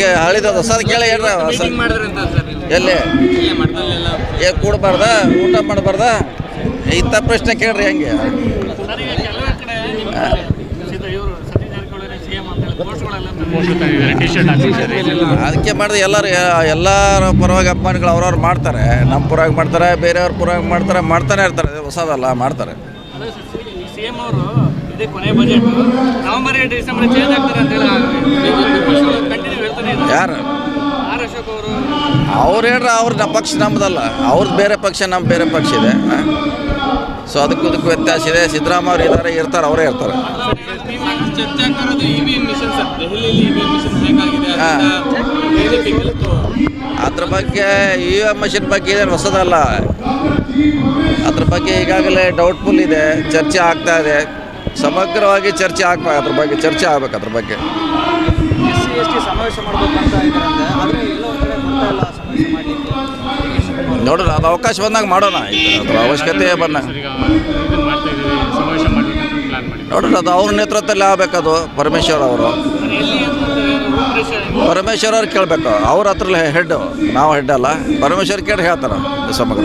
ಅದಕ್ಕೆ ಹಳಿದ ಹೊಸದು ಕೇಳಿ ಹೇಳ್ರಿ. ಮೀಟಿಂಗ್ ಮಾಡಿದ್ರಿ ಅಂತ ಸರ್ ನೀವು. ಎಲ್ಲಿ? ಏ ಕೂಡಬಾರ್ದ? ಊಟ ಮಾಡಬಾರ್ದ? ಇಂಥ ಪ್ರಶ್ನೆ ಕೇಳ್ರಿ ಹಂಗೆ. ಅದಕ್ಕೆ ಮಾಡಿದ್ರೆ ಎಲ್ಲರೂ ಎಲ್ಲರ ಪರವಾಗಿ ಅಭಿಮಾನಿಗಳು ಅವ್ರವ್ರು ಮಾಡ್ತಾರೆ. ನಮ್ಮ ಪರವಾಗಿ ಮಾಡ್ತಾರೆ ಬೇರೆಯವ್ರ ಪರವಾಗಿ ಮಾಡ್ತಾರೆ ಮಾಡ್ತಾನೆ ಇರ್ತಾರೆ. ಹೊಸದಲ್ಲ ಮಾಡ್ತಾರೆ. ಕೊನೆ ಬಜೆಟ್ ನವೆಂಬರ್ ಡಿಸೆಂಬರ್ ಚೇಂಜ್ ಆಗ್ತಾರೆ ಅಂತ ಹೇಳಿ ಯಾರು? ಅವರು ಅವ್ರು ಹೇಳ್ರೆ ಅವ್ರ ಪಕ್ಷ ನಮ್ಮದಲ್ಲ ಅವ್ರದ್ದು ಬೇರೆ ಪಕ್ಷ ನಮ್ಮ ಬೇರೆ ಪಕ್ಷ ಇದೆ ಸೊ ಅದಕ್ಕೂ ಅದಕ್ಕೂ ವ್ಯತ್ಯಾಸ ಇದೆ. ಸಿದ್ದರಾಮಯ್ಯ ಅವ್ರು ಇದ್ದಾರೆ ಇರ್ತಾರೆ, ಅವರೇ ಇರ್ತಾರೆ. ಅದ್ರ ಬಗ್ಗೆ ಇ ವಿ ಎಂ ಮಷಿನ್ ಬಗ್ಗೆ ಇದೇನು ಹೊಸದಲ್ಲ. ಅದ್ರ ಬಗ್ಗೆ ಈಗಾಗಲೇ ಡೌಟ್ಫುಲ್ ಇದೆ, ಚರ್ಚೆ ಆಗ್ತಾ ಇದೆ. ಸಮಗ್ರವಾಗಿ ಚರ್ಚೆ ಆಗ್ಬೇಕು, ಅದ್ರ ಬಗ್ಗೆ, ಚರ್ಚೆ ಆಗ್ಬೇಕು ಅದ್ರ ಬಗ್ಗೆ. ಸಿ ಎಸ್ ಟಿ ಸಮಾವೇಶ ಮಾಡಬೇಕು ಅಂತ ಇದ್ದಾರಂತೆ ಆದರೆ ಎಲ್ಲೋ ಒಂದು ಕಡೆ ಬರ್ತಾ ಇಲ್ಲ ಸಮಾವೇಶ ಮಾಡಲಿಕ್ಕೆ. ನೋಡೋಣ ಅದು ಅವಕಾಶ ಬಂದಾಗ ಮಾಡೋಣ. ಆಯ್ತು ಅದ್ರ ಅವಶ್ಯಕತೆ ಬಂದ ನೋಡೋಣ ಅದು ಅವ್ರ ನೇತೃತ್ವದಲ್ಲಿ ಆಗ್ಬೇಕದು ಪರಮೇಶ್ವರ್ ಅವರು. ಪರಮೇಶ್ವರ್ ಅವ್ರು ಕೇಳಬೇಕು. ಅವ್ರ ಹತ್ರ ಹೆಡ್ ನಾವು ಹೆಡ್ ಅಲ್ಲ. ಪರಮೇಶ್ವರ್ ಕೇಳಿ ಹೇಳ್ತಾರೆ ಸಮಗ್ರ.